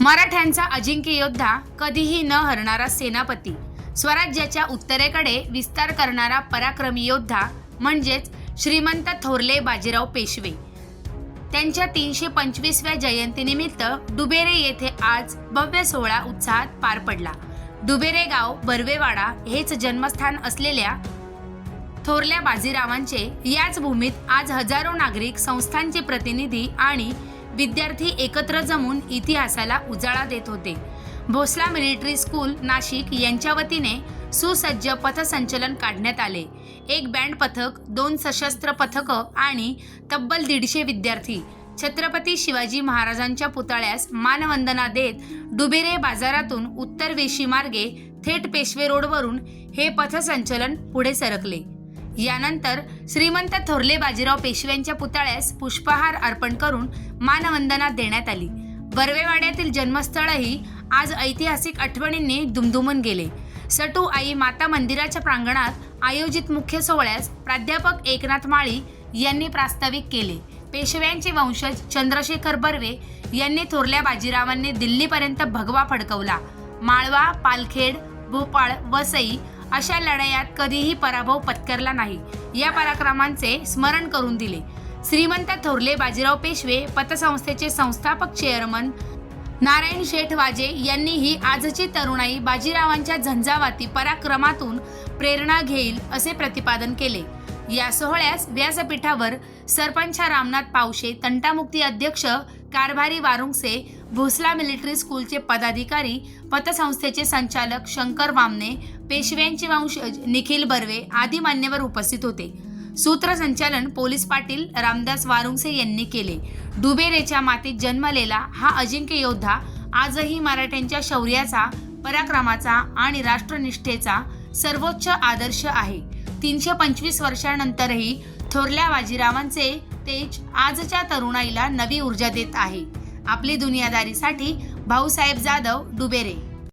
मराठ्यांचा अजिंक्य योद्धा कधीही न हरणारा सेनापती. स्वराज्याच्या उत्तरेकडे विस्तार करणारा पराक्रमी योद्धा म्हणजेच श्रीमंत थोरले बाजीराव पेशवे. त्यांच्या तीनशे पंचवीसव्या जयंतीनिमित्त डुबेरे येथे आज भव्य सोहळा उत्साहात पार पडला. डुबेरे गाव बर्वेवाडा हेच जन्मस्थान असलेल्या थोरल्या बाजीरावांचे याच भूमीत आज हजारो नागरिक संस्थांचे प्रतिनिधी आणि विद्यार्थी एकत्र जमून इतिहासाला उजाळा देत होते. भोसला मिलिटरी स्कूल नाशिक यांच्या वतीने सुसज्ज पथसंचलन काढण्यात आले. एक बँड पथक दोन सशस्त्र पथकं आणि तब्बल दीडशे विद्यार्थी. छत्रपती शिवाजी महाराजांच्या पुतळ्यास मानवंदना देत डुबेरे बाजारातून उत्तर वेशी मार्गे थेट पेशवे रोडवरून हे पथसंचलन पुढे सरकले. यानंतर श्रीमंत थोरले बाजीराव पेशव्यांच्या पुतळ्यास पुष्पहार अर्पण करून मानवंदना देण्यात आली. बर्वेवाड्यातील जन्मस्थळही आज ऐतिहासिक आठवणींनी दुमदुमून गेले. सटू आई माता मंदिराच्या प्रांगणात आयोजित मुख्य सोहळ्यास प्राध्यापक एकनाथ माळी यांनी प्रास्ताविक केले. पेशव्यांचे वंशज चंद्रशेखर बर्वे यांनी थोरल्या बाजीरावांनी दिल्लीपर्यंत भगवा फडकवला. माळवा पालखेड भोपाळ वसई अशा लढायात कधीही पराभव पत्करला नाही. या पराक्रमांचे स्मरण करून दिले. श्रीमंत थोरले बाजीराव पेशवे पतसंस्थेचे संस्थापक चेअरमन नारायण शेठ वाजे यांनीही आजची तरुणाई बाजीरावांच्या झंझावाती पराक्रमातून प्रेरणा घेईल असे प्रतिपादन केले. या सोहळ्यास व्यासपीठावर सरपंच रामनाथ पावशे तंटामुक्ती अध्यक्ष कारभारी वारुंगसे भोसला मिलिटरी स्कूलचे पदाधिकारी पतसंस्थेचे संचालक शंकर वामने पेशव्यांचे वंशज निखिल बर्वे आदी मान्यवर उपस्थित होते. सूत्रसंचालन पोलीस पाटील रामदास वारुंगसे यांनी केले. डुबेरेच्या मातीत जन्मलेला हा अजिंक्य योद्धा आजही मराठ्यांच्या शौर्याचा पराक्रमाचा आणि राष्ट्रनिष्ठेचा सर्वोच्च आदर्श आहे. तीनशे पंचवीस वर्षानंतरही थोरल्या बाजीरावांचे तेज आजच्या तरुणाईला नवी ऊर्जा देत आहे. आपली दुनियादारीसाठी भाऊसाहेब जाधव डुबेरे